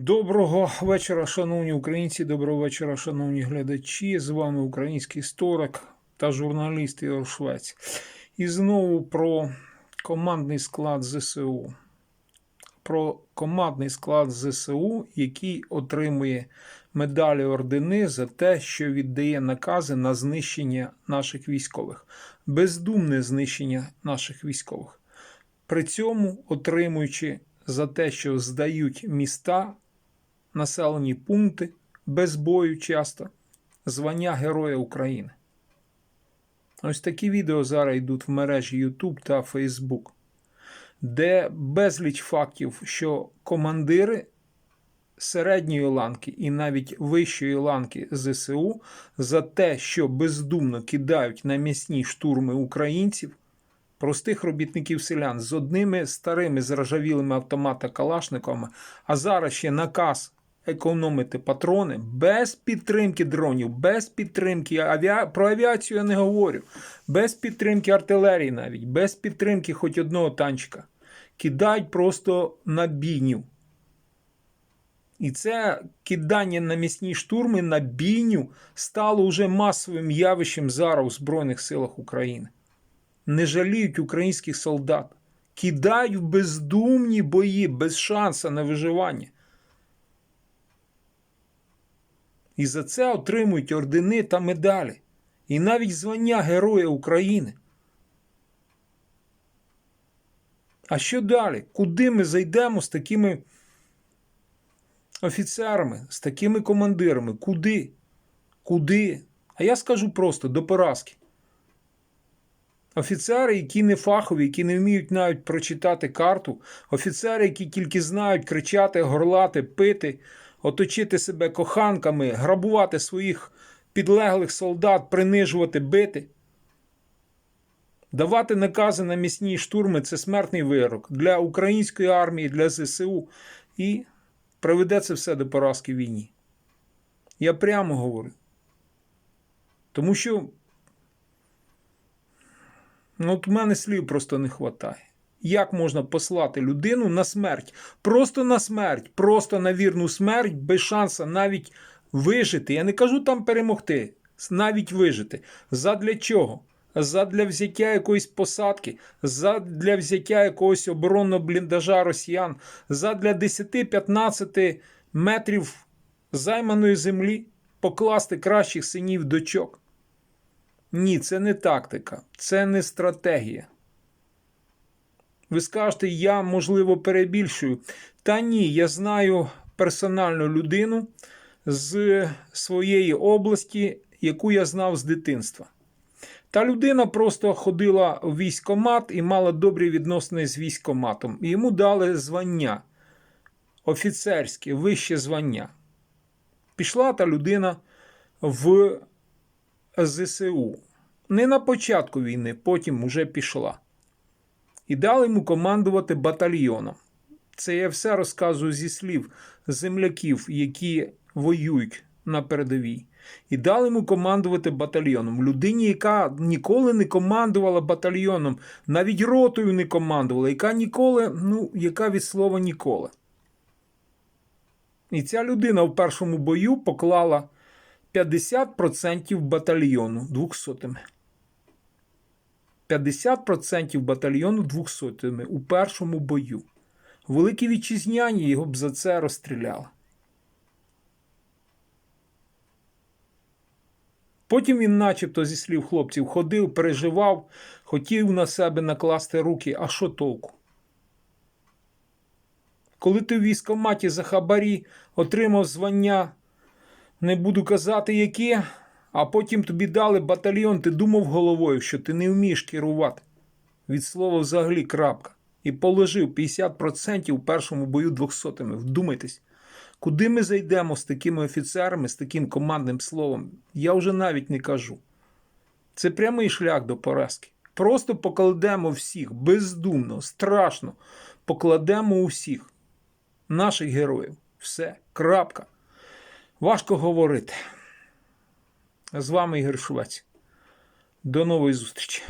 Доброго вечора, шановні українці, доброго вечора, шановні глядачі. З вами український історик та журналіст Ігор Швець. І знову про командний склад ЗСУ. Про командний склад ЗСУ, який отримує медалі ордени за те, що віддає накази на знищення наших військових, бездумне знищення наших військових. При цьому отримуючи за те, що здають міста, населені пункти без бою часто, звання Героя України. Ось такі відео зараз йдуть в мережі YouTube та Facebook, де безліч фактів, що командири середньої ланки і навіть вищої ланки ЗСУ за те, що бездумно кидають на м'ясні штурми українців, простих робітників селян з одними старими зражавілими автомата Калашниками, а зараз ще наказ економити патрони без підтримки дронів, без підтримки авіа... про авіацію я не говорю, без підтримки артилерії навіть, без підтримки хоч одного танчика. Кидають просто на бійню. І це кидання на м'ясні штурми на бійню стало вже масовим явищем зараз у Збройних силах України. Не жаліють українських солдат, кидають бездумні бої без шансу на виживання. І за це отримують ордени та медалі. І навіть звання Героя України. А що далі? Куди ми зайдемо з такими офіцерами, з такими командирами? Куди? Куди? А я скажу просто до поразки. Офіцери, які не фахові, які не вміють навіть прочитати карту, офіцери, які тільки знають кричати, горлати, пити, оточити себе коханками, грабувати своїх підлеглих солдат, принижувати, бити. Давати накази на місні штурми це смертний вирок для української армії, для ЗСУ і приведе це все до поразки війні. Я прямо говорю. Тому що ну, от мене слів просто не вистачає. Як можна послати людину на смерть? Просто на смерть, просто на вірну смерть, без шансу навіть вижити. Я не кажу там перемогти, навіть вижити. Задля чого? Задля взяття якоїсь посадки, задля взяття якогось оборонного бліндажа росіян, задля 10-15 метрів займаної землі покласти кращих синів дочок. Ні, це не тактика, це не стратегія. Ви скажете, я, можливо, перебільшую. Та ні, я знаю персональну людину з своєї області, яку я знав з дитинства. Та людина просто ходила в військкомат і мала добрі відносини з військкоматом. І йому дали звання офіцерське, вище звання. Пішла та людина в ЗСУ. Не на початку війни, потім уже пішла. І дали йому командувати батальйоном. Це я все розказую зі слів земляків, які воюють на передовій. І дали йому командувати батальйоном. Людині, яка ніколи не командувала батальйоном, навіть ротою не командувала, яка ніколи, ну, яка від слова ніколи. І ця людина в першому бою поклала 50% батальйону 200-ми. 50% батальйону 200-ми у першому бою. Великі вітчизняні його б за це розстріляли. Потім він, начебто, зі слів хлопців, ходив, переживав, хотів на себе накласти руки, а що толку? Коли ти в військкоматі за хабарі отримав звання, не буду казати яке, а потім тобі дали батальйон, ти думав головою, що ти не вмієш керувати. Від слова взагалі крапка. І положив 50% у першому бою 200-ми. Вдумайтесь, куди ми зайдемо з такими офіцерами, з таким командним словом, я вже навіть не кажу. Це прямий шлях до поразки. Просто покладемо всіх бездумно, страшно. Покладемо усіх наших героїв. Все, крапка. Важко говорити. З вами Ігор Шувець. До нової зустрічі.